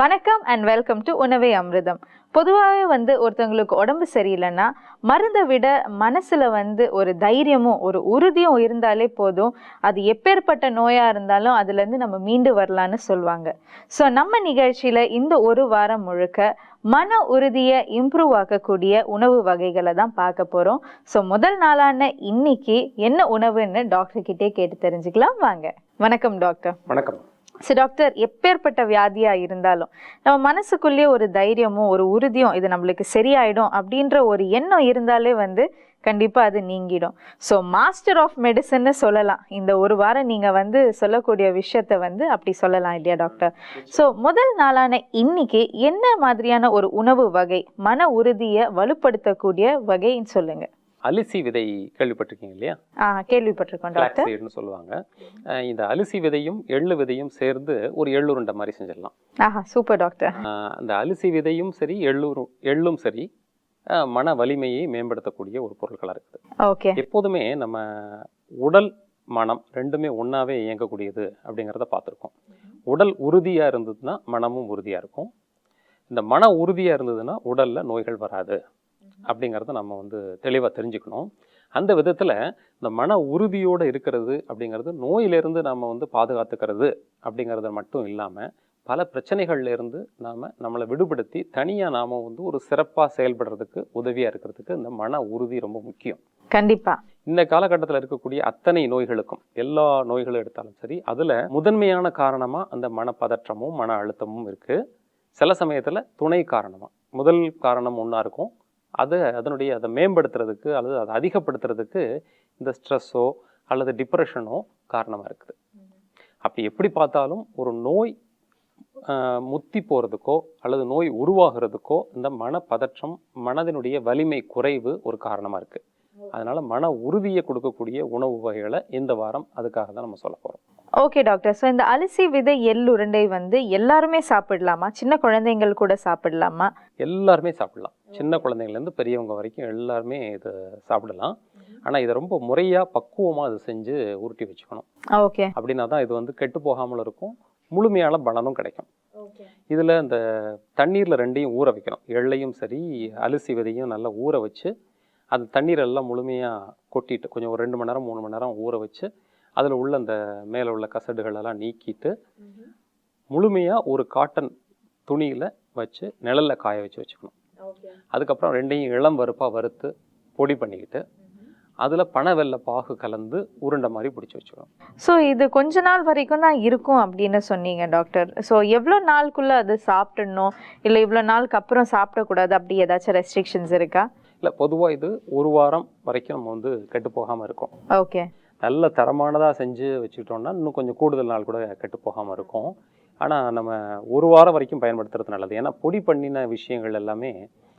வணக்கம் and welcome to உணவே அமிர்தம். பொதுவாகவே வந்து ஒருத்தவங்களுக்கு உடம்பு சரியில்லைன்னா மருந்தை விட மனசில் வந்து ஒரு தைரியமும் ஒரு உறுதியும் இருந்தாலே போதும். அது எப்பேற்பட்ட நோயாக இருந்தாலும் அதுலேருந்து நம்ம மீண்டு வரலான்னு சொல்லுவாங்க ஸோ நம்ம நிகழ்ச்சியில் இந்த ஒரு வாரம் முழுக்க மன உறுதியை இம்ப்ரூவ் ஆக்கக்கூடிய உணவு வகைகளை தான் பார்க்க போகிறோம் ஸோ முதல் நாளான இன்னைக்கு என்ன உணவுன்னு டாக்டர் கிட்டே கேட்டு தெரிஞ்சுக்கலாம். வாங்க. வணக்கம் டாக்டர் வணக்கம். சரி டாக்டர் எப்பேற்பட்ட வியாதியா இருந்தாலும் நம்ம மனசுக்குள்ளேயே ஒரு தைரியமும் ஒரு உறுதியும் இது நம்மளுக்கு சரியாயிடும் அப்படின்ற ஒரு எண்ணம் இருந்தாலே வந்து கண்டிப்பா அது நீங்கிடும். ஸோ மாஸ்டர் ஆஃப் மெடிசன்னு சொல்லலாம். இந்த ஒரு வாரம் நீங்க வந்து சொல்லக்கூடிய விஷயத்த வந்து அப்படி சொல்லலாம் இல்லையா டாக்டர் ஸோ முதல் நாளான இன்னைக்கு என்ன மாதிரியான ஒரு உணவு வகை மன உறுதியை வலுப்படுத்தக்கூடிய வகைன்னு சொல்லுங்க. அலிசி விதை கேள்விப்பட்டிருக்கீங்க இல்லையா? கேள்விப்பட்டிருக்கோம் டாக்டர். சொல்லுவாங்க. இந்த அலிசி விதையும் எள்ளு விதையும் சேர்ந்து ஒரு எள்ளுருண்டை மாதிரி செஞ்சிடலாம். ஆஹா சூப்பர் டாக்டர். அந்த அலிசி விதையும் சரி எள்ளூரும் எள்ளும் சரி மன வலிமையை மேம்படுத்தக்கூடிய ஒரு பொருட்களாக இருக்குது. ஓகே. எப்போதுமே நம்ம உடல் மனம் ரெண்டுமே ஒன்றாவே இயங்கக்கூடியது அப்படிங்கிறத பார்த்துருக்கோம். உடல் உறுதியாக இருந்ததுன்னா மனமும் உறுதியாக இருக்கும். இந்த மன உறுதியாக இருந்ததுன்னா உடலில் நோய்கள் வராது. அப்படிங்கிறத நம்ம வந்து தெளிவாக தெரிஞ்சுக்கணும். அந்த விதத்தில் இந்த மன உறுதியோடு இருக்கிறது அப்படிங்கிறது நோயிலிருந்து நம்ம வந்து பாதுகாத்துக்கிறது அப்படிங்கிறது மட்டும் இல்லாமல் பல பிரச்சனைகள்ல இருந்து நாம் நம்மளை விடுபடுத்தி தனியாக நாம் வந்து ஒரு சிறப்பாக செயல்படுறதுக்கு உதவியாக இருக்கிறதுக்கு இந்த மன உறுதி ரொம்ப முக்கியம். கண்டிப்பா. இந்த காலகட்டத்தில் இருக்கக்கூடிய அத்தனை நோய்களுக்கும் எல்லா நோய்களும் எடுத்தாலும் சரி அதில் முதன்மையான காரணமாக அந்த மனப்பதற்றமும் மன அழுத்தமும் இருக்குது சில சமயத்தில் துணை காரணமாக முதல் காரணம் ஒன்றா இருக்கும். அது அதனுடைய அதை மேம்படுத்துறதுக்கு அல்லது அதை அதிகப்படுத்துறதுக்கு இந்த ஸ்ட்ரெஸ்ஸோ அல்லது டிப்ரெஷனோ காரணமாக இருக்குது. அப்படி எப்படி பார்த்தாலும் ஒரு நோய் முத்தி போகிறதுக்கோ அல்லது நோய் உருவாகிறதுக்கோ இந்த மனப்பதற்றம் மனதினுடைய வலிமை குறைவு ஒரு காரணமாக இருக்குது அதனால மன உறுதியை கொடுக்கக்கூடிய உணவு வகைகளை இந்த வாரம் அதுக்காக தான் நம்ம சொல்ல போகிறோம் ஓகே டாக்டர் ஸோ இந்த அரிசி விதை எள் உருண்டை வந்து எல்லாருமே சாப்பிடலாமா? சின்ன குழந்தைங்கள் கூட சாப்பிடலாமா? எல்லாருமே சாப்பிடலாம். சின்ன குழந்தைங்கள்லேருந்து பெரியவங்க வரைக்கும் எல்லாருமே இதை சாப்பிடலாம். ஆனால் இதை ரொம்ப முறையாக பக்குவமாக அதை செஞ்சு உருட்டி வச்சுக்கணும். ஓகே அப்படின்னா தான் இது வந்து கெட்டு போகாமல் இருக்கும். முழுமையான பலனும் கிடைக்கும். இதில் இந்த தண்ணீரில் ரெண்டையும் ஊற வைக்கணும். எள்ளையும் சரி அரிசி விதையும் நல்லா ஊற வச்சு அந்த தண்ணீர் எல்லாம் முழுமையாக கொட்டிட்டு கொஞ்சம் ஒரு ரெண்டு மணி நேரம் மூணு மணி நேரம் ஊற வச்சு அதில் உள்ள அந்த மேலே உள்ள கசடுகள் எல்லாம் நீக்கிட்டு முழுமையாக ஒரு காட்டன் துணியில் வச்சு நிழலில் காய வச்சு வச்சுக்கணும். அதுக்கப்புறம் ரெண்டையும் இளம் வறுப்பாக வறுத்து பொடி பண்ணிக்கிட்டு அதில் பனை வெல்ல பாகு கலந்து உருண்டை மாதிரி பிடிச்சி வச்சுக்கணும். ஸோ இது கொஞ்ச நாள் வரைக்கும் தான் இருக்கும் அப்படின்னு சொன்னீங்க டாக்டர் ஸோ எவ்வளோ நாளுக்குள்ள அது சாப்பிடணும்? இல்லை இவ்வளோ நாளுக்கு அப்புறம் சாப்பிடக்கூடாது? அப்படி ஏதாச்சும் ரெஸ்ட்ரிக்ஷன்ஸ் இருக்கா? இல்லை பொதுவாக இது ஒரு வாரம் வரைக்கும் நம்ம வந்து கெட்டு போகாமல் இருக்கும். ஓகே நல்ல தரமானதாக செஞ்சு வச்சுக்கிட்டோம்னா இன்னும் கொஞ்சம் கூடுதல் நாள் கூட கெட்டு போகாமல் இருக்கும். ஆனால் நம்ம ஒரு வாரம் வரைக்கும் பயன்படுத்துறது நல்லது. ஏன்னா பொடி பண்ணின விஷயங்கள் எல்லாமே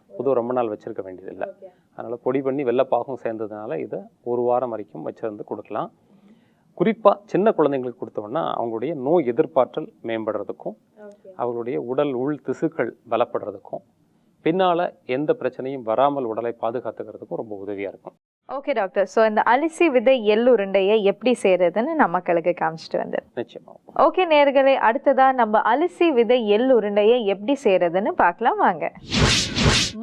பொதுவாக ரொம்ப நாள் வச்சிருக்க வேண்டியதில்லை. அதனால் பொடி பண்ணி வெள்ளைப்பாகும் சேர்ந்ததுனால இதை ஒரு வாரம் வரைக்கும் வச்சிருந்து கொடுக்கலாம். குறிப்பாக சின்ன குழந்தைங்களுக்கு கொடுத்தோம்னா அவங்களுடைய நோய் எதிர்ப்பாற்றல் மேம்படுறதுக்கும் அவங்களுடைய உடல் உள் திசுக்கள் பலப்படுறதுக்கும் பின்னால் எந்த பிரச்சனையும் வராமல் உடலை பாதுகாத்துக்கிறதுக்கும் ரொம்ப உதவியாக இருக்கும். ஓகே டாக்டர் ஸோ இந்த அரிசி விதை எள் உருண்டையை எப்படி செய்யறதுன்னு மக்களுக்கு காமிச்சிட்டு வந்தேன். நிச்சயமாக ஓகே நேர்களே அடுத்ததா நம்ம அரிசி விதை எள் உருண்டையை எப்படி செய்யறதுன்னு பார்க்கலாம் வாங்க.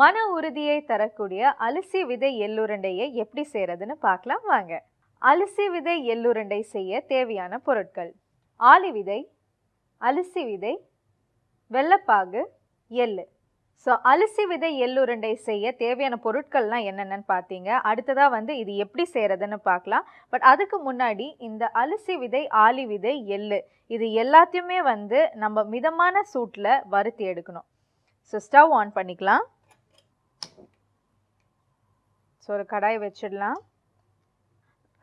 மன உறுதியை தரக்கூடிய அரிசி விதை எள்ளுருண்டையை எப்படி செய்யறதுன்னு பார்க்கலாம் வாங்க. அரிசி விதை எள்ளுருண்டை செய்ய தேவையான பொருட்கள். ஆளி விதை அரிசி விதை வெள்ளப்பாகு எள்ளு ஸோ அலசி விதை எள்ளுருண்டை செய்ய தேவையான பொருட்கள்லாம் என்னென்னு பார்த்தீங்க. அடுத்ததாக வந்து இது எப்படி செய்கிறதுன்னு பார்க்கலாம். பட் அதுக்கு முன்னாடி இந்த அலசி விதை ஆலி விதை எள்ளு இது எல்லாத்தையுமே வந்து நம்ம மிதமான சூட்டில் வருத்தி எடுக்கணும். ஸோ ஸ்டவ் ஆன் பண்ணிக்கலாம். ஸோ ஒரு கடாய் வச்சிடலாம்.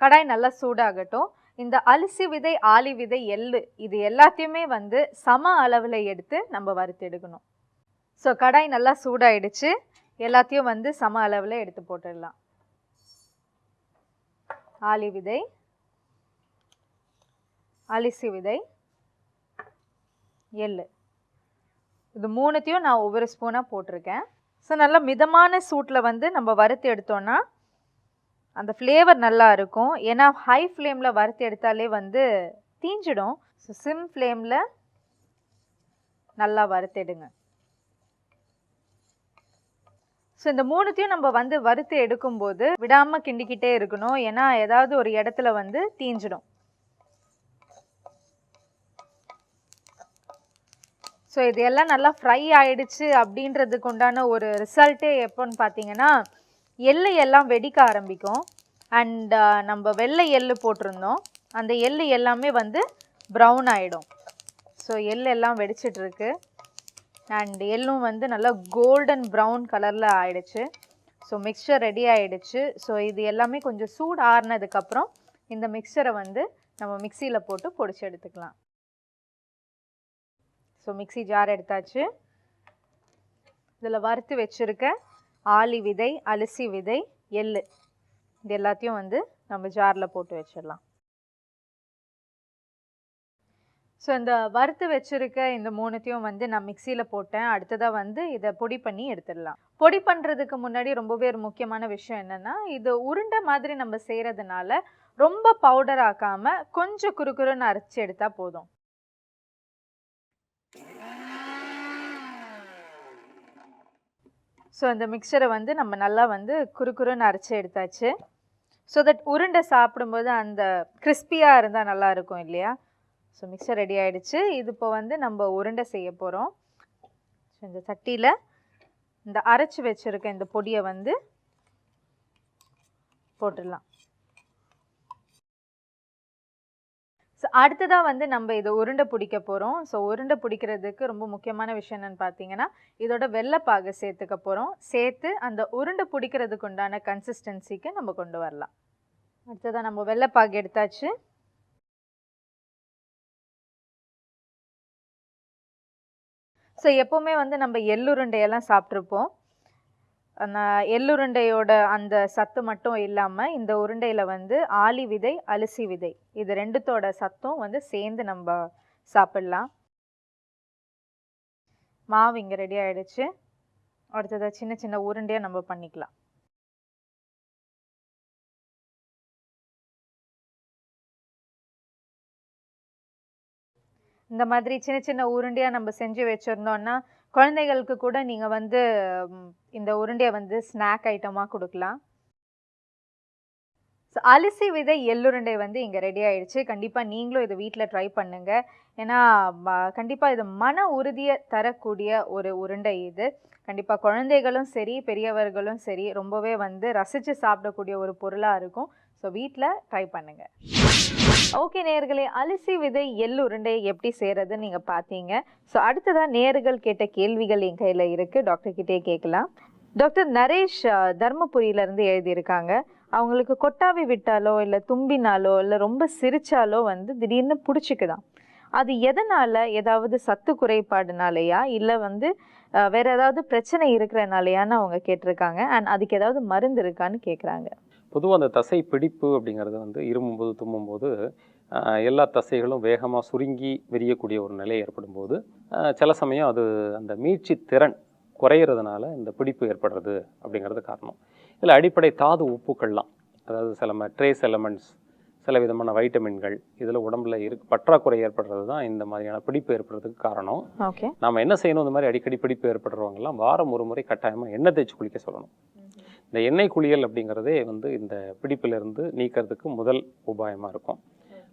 கடாய் நல்லா சூடாகட்டும். இந்த அலசி விதை ஆலி விதை எள்ளு இது எல்லாத்தையுமே வந்து சம அளவில் எடுத்து நம்ம வறுத்து எடுக்கணும். ஸோ கடாய் நல்லா சூடாயிடுச்சு. எல்லாத்தையும் வந்து சம அளவில் எடுத்து போட்டுடலாம். ஆலி விதை. அலிசி விதை. எள்ளு. இது மூணுத்தையும் நான் ஒவ்வொரு ஸ்பூனாக போட்டிருக்கேன். ஸோ நல்லா மிதமான சூட்டில் வந்து நம்ம வறுத்து எடுத்தோன்னா அந்த ஃப்ளேவர் நல்லா இருக்கும். ஏன்னா ஹை ஃப்ளேமில் வறுத்து எடுத்தாலே வந்து தீஞ்சிடும். ஸோ சிம் ஃப்ளேமில் நல்லா வறுத்தெடுங்க ஸோ இந்த மூணுத்தையும் நம்ம வந்து வறுத்து எடுக்கும்போது விடாமல் கிண்டிக்கிட்டே இருக்கணும். ஏன்னா ஏதாவது ஒரு இடத்துல வந்து தீஞ்சிடும். ஸோ இது எல்லாம் நல்லா ஃப்ரை ஆயிடுச்சு அப்படின்றதுக்கு உண்டான ஒரு ரிசல்ட்டே எப்போன்னு பார்த்தீங்கன்னா எள்ளு எல்லாம் வெடிக்க ஆரம்பிக்கும். அண்ட் uh, நம்ம வெள்ளை எள்ளு போட்டிருந்தோம். அந்த எள்ளு எல்லாமே வந்து ப்ரௌன் ஆகிடும் ஸோ எள் எல்லாம் வெடிச்சிட்ருக்கு அண்ட் எல்லும் வந்து நல்லா கோல்டன் ப்ரௌன் கலரில் ஆயிடுச்சு. ஸோ மிக்சர் ரெடி ஆயிடுச்சு. ஸோ இது எல்லாமே கொஞ்சம் சூடு ஆறுனதுக்கப்புறம் இந்த மிக்சரை வந்து நம்ம மிக்சியில் போட்டு பொடிச்சு எடுத்துக்கலாம். ஸோ மிக்ஸி ஜார் எடுத்தாச்சு. இதில் வறுத்து வச்சுருக்க ஆளி விதை அலசி விதை எள் இது எல்லாத்தையும் வந்து நம்ம ஜாரில் போட்டு வச்சிடலாம். ஸோ இந்த வறுத்து வச்சுருக்க இந்த மூணுத்தையும் வந்து நான் மிக்சியில் போட்டேன். அடுத்ததாக வந்து இதை பொடி பண்ணி எடுத்துடலாம். பொடி பண்ணுறதுக்கு முன்னாடி ரொம்பவே ஒரு முக்கியமான விஷயம் என்னென்னா இது உருண்டை மாதிரி நம்ம செய்கிறதுனால ரொம்ப பவுடர் ஆக்காமல் கொஞ்சம் குறுக்குறுன்னு அரைச்சி எடுத்தால் போதும். ஸோ இந்த மிக்சரை வந்து நம்ம நல்லா வந்து குறுக்குறுன்னு அரைச்சி எடுத்தாச்சு. ஸோ தட் உருண்டை சாப்பிடும்போது அந்த கிறிஸ்பியாக இருந்தால் நல்லாயிருக்கும் இல்லையா? ஸோ மிக்சர் ரெடி ஆகிடுச்சு இது இப்போ வந்து நம்ம உருண்டை செய்ய போகிறோம் ஸோ இந்த சட்டியில் இந்த அரைச்சி வச்சுருக்க இந்த பொடியை வந்து போட்டுடலாம். ஸோ அடுத்ததாக வந்து நம்ம இதை உருண்டை பிடிக்க போகிறோம் ஸோ உருண்டை பிடிக்கிறதுக்கு ரொம்ப முக்கியமான விஷயம் என்னென்னு பார்த்தீங்கன்னா இதோட வெள்ளைப்பாகு சேர்த்துக்க போகிறோம் சேர்த்து அந்த உருண்டை பிடிக்கிறதுக்கு உண்டான கன்சிஸ்டன்சிக்கு நம்ம கொண்டு வரலாம். அடுத்ததாக நம்ம வெள்ளைப்பாகு எடுத்தாச்சு. ஸோ எப்போவுமே வந்து நம்ம எள்ளுருண்டையெல்லாம் சாப்பிட்ருப்போம். எள்ளுருண்டையோட அந்த சத்து மட்டும் இல்லாமல் இந்த உருண்டையில் வந்து ஆலி விதை அலசி விதை இது ரெண்டுத்தோட சத்தும் வந்து சேர்ந்து நம்ம சாப்பிட்லாம். மாவு இங்கே ரெடி ஆகிடுச்சு அடுத்தது சின்ன சின்ன உருண்டையாக நம்ம பண்ணிக்கலாம். இந்த மாதிரி சின்ன சின்ன உருண்டையாக நம்ம செஞ்சு வச்சுருந்தோன்னா குழந்தைகளுக்கு கூட நீங்கள் வந்து இந்த உருண்டையை வந்து ஸ்நாக் ஐட்டமாக கொடுக்கலாம். ஸோ அரிசி விதை எள்ளுருண்டை வந்து இங்கே ரெடி ஆயிடுச்சு. கண்டிப்பாக நீங்களும் இதை வீட்டில் ட்ரை பண்ணுங்கள் ஏன்னா கண்டிப்பாக இது மன உறுதியை தரக்கூடிய ஒரு உருண்டை இது. கண்டிப்பாக குழந்தைகளும் சரி பெரியவர்களும் சரி ரொம்பவே வந்து ரசித்து சாப்பிடக்கூடிய ஒரு பொருளாக இருக்கும். ஸோ வீட்டில் ட்ரை பண்ணுங்கள் ஓகே நேர்களே அலிசி விதை எள் உருண்டையை எப்படி செய்யறதுன்னு நீங்கள் பார்த்தீங்க ஸோ அடுத்ததாக நேர்கள் கேட்ட கேள்விகள் என் கையில் இருக்குது டாக்டர் கிட்டே கேட்கலாம். டாக்டர் நரேஷ் தர்மபுரியில தர்மபுரியிலேருந்து எழுதியிருக்காங்க. அவங்களுக்கு கொட்டாவி விட்டாலோ இல்லை தும்பினாலோ இல்லை ரொம்ப சிரிச்சாலோ வந்து திடீர்னு பிடிச்சிக்குதாம் அது எதனால்? ஏதாவது சத்து குறைபாடுனாலயா? இல்லை வந்து வேற ஏதாவது பிரச்சனை இருக்கிறனாலயான்னு அவங்க கேட்டிருக்காங்க. அண்ட் அதுக்கு ஏதாவது மருந்து இருக்கான்னு கேட்குறாங்க பொதுவாக அந்த தசை பிடிப்பு அப்படிங்கிறது வந்து இருமும்போது தும்மும்போது எல்லா தசைகளும் வேகமாக சுருங்கி விரியக்கூடிய ஒரு நிலை ஏற்படும் போது சில சமயம் அது அந்த மீட்சி திறன் குறையிறதுனால இந்த பிடிப்பு ஏற்படுறது அப்படிங்கிறது காரணம். இதில் அடிப்படை தாது உப்புக்கள்லாம் அதாவது சில ட்ரேஸ் எலமெண்ட்ஸ் சில விதமான வைட்டமின்கள் இதில் உடம்புல இருக்கு பற்றாக்குறை ஏற்படுறது தான் இந்த மாதிரியான பிடிப்பு ஏற்படுறதுக்கு காரணம். ஓகே. நாம் என்ன செய்யணும்? இந்த மாதிரி அடிக்கடி பிடிப்பு ஏற்படுறவங்கலாம் வாரம் ஒரு முறை கட்டாயமாக எண்ணெய் தேய்ச்சி குளிக்க சொல்லணும். இந்த எண்ணெய் குளியல் அப்படிங்கிறதே வந்து இந்த பிடிப்பிலிருந்து நீக்கிறதுக்கு முதல் உபாயமாக இருக்கும்.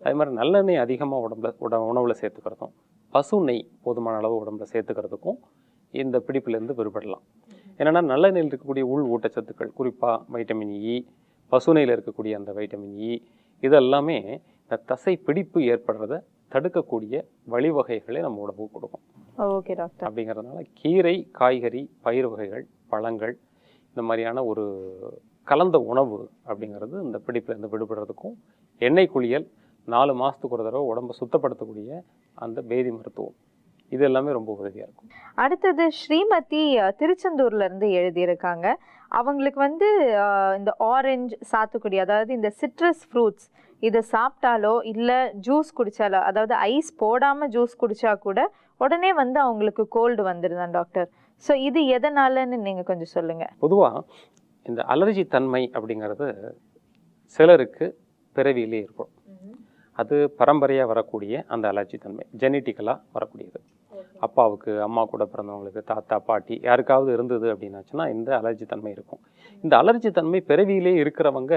அதே மாதிரி நல்லெண்ணெய் அதிகமாக உடம்புல உட உணவில் சேர்த்துக்கிறதும் பசு நெய் போதுமான அளவு உடம்புல சேர்த்துக்கிறதுக்கும் இந்த பிடிப்பிலிருந்து விடுபடலாம். என்னென்னா நல்லெண்ணெயில் இருக்கக்கூடிய உள் ஊட்டச்சத்துக்கள் குறிப்பாக வைட்டமின் இ பசுநெய்யில் இருக்கக்கூடிய அந்த வைட்டமின் இ இதெல்லாமே இந்த தசை பிடிப்பு ஏற்படுறத தடுக்கக்கூடிய வழிவகைகளை நம்ம உடம்புக்கு கொடுக்கும். Okay doctor. அப்படிங்கிறதுனால கீரை காய்கறி பயிர் வகைகள் பழங்கள் இந்த மாதிரியான ஒரு கலந்த உணவு அப்படிங்கிறது இந்த பிடிப்புலேருந்து விடுபடுறதுக்கும் எண்ணெய் குளியல் நாலு மாதத்துக்கு ஒரு தடவை உடம்பை சுத்தப்படுத்தக்கூடிய அந்த பேதி மருத்துவம். இது எல்லாமே ரொம்ப உதவியாக இருக்கும். அடுத்தது ஸ்ரீமதி அஹ், திருச்செந்தூர்ல இருந்து எழுதியிருக்காங்க. அவங்களுக்கு வந்து இந்த ஆரஞ்சு சாத்துக்குடி அதாவது இந்த சிட்ரஸ் ஃப்ரூட்ஸ் இதை சாப்பிட்டாலோ இல்லை ஜூஸ் குடிச்சாலோ அதாவது ஐஸ் போடாம ஜூஸ் குடிச்சா கூட உடனே வந்து அவங்களுக்கு கோல்டு வந்துடுதான் டாக்டர் ஸோ இது எதனாலன்னு நீங்க கொஞ்சம் சொல்லுங்க. பொதுவாக இந்த அலர்ஜி தன்மை அப்படிங்கிறது சிலருக்கு பிறவியிலே இருக்கும். அது பரம்பரையாக வரக்கூடிய அந்த அலர்ஜி தன்மை ஜெனட்டிக்கலாக வரக்கூடியது. அப்பாவுக்கு அம்மா கூட பிறந்தவங்களுக்கு தாத்தா பாட்டி யாருக்காவது இருந்தது அப்படின்னாச்சுன்னா இந்த அலர்ஜி தன்மை இருக்கும். இந்த அலர்ஜி தன்மை பிறவியிலே இருக்கிறவங்க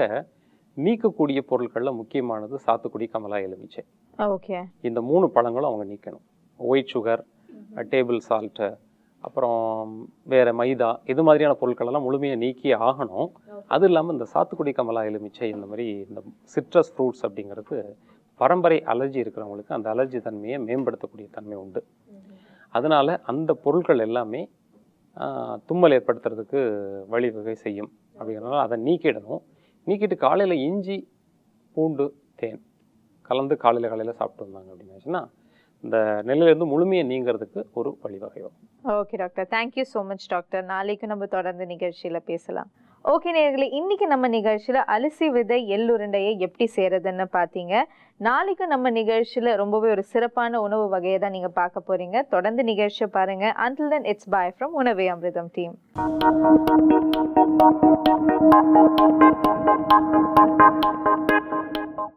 நீக்கக்கூடிய பொருட்களில் முக்கியமானது சாத்துக்குடி கமலா எலுமிச்சை. ஓகே. இந்த மூணு பழங்களும் அவங்க நீக்கணும். ஒயிட் சுகர் டேபிள் சால்ட்டு அப்புறம் வேற மைதா இது மாதிரியான பொருட்கள் எல்லாம் முழுமையாக நீக்கி ஆகணும் அது இல்லாமல் இந்த சாத்துக்குடி கமலா எலுமிச்சை இந்த மாதிரி இந்த சிட்ரஸ் ஃப்ரூட்ஸ் அப்படிங்கிறது பரம்பரை அலர்ஜி இருக்கிறவங்களுக்கு அந்த அலர்ஜி தன்மையை மேம்படுத்தக்கூடிய தன்மை உண்டு. அதனால் அந்த பொருட்கள் எல்லாமே தும்மல் ஏற்படுத்துறதுக்கு வழிவகை செய்யும். அப்படிங்கிறனால அதை நீக்கிடணும். நீக்கிட்டு காலையில் இஞ்சி பூண்டு தேன் கலந்து காலையில் காலையில் சாப்பிட்டு வந்தாங்க அப்படின்னாச்சுன்னா இந்த நிலையிலேருந்து முழுமையை நீங்கிறதுக்கு ஒரு வழிவகை வரும். Okay doctor thank you so much doctor நாளைக்கு நம்ம தொடர்ந்து நிகழ்ச்சியில் பேசலாம். ஓகே நேர்களை இன்னைக்கு நம்ம நிகழ்ச்சியில் அலசி விதை எள்ளுருண்டையை எப்படி செய்யறதுன்னு பார்த்தீங்க நாளைக்கு நம்ம நிகழ்ச்சியில் ரொம்பவே ஒரு சிறப்பான உணவு வகையை தான் நீங்கள் பார்க்க போறீங்க. தொடர்ந்து நிகழ்ச்சியை பாருங்க. Until then it's bye from Unave Amirtham team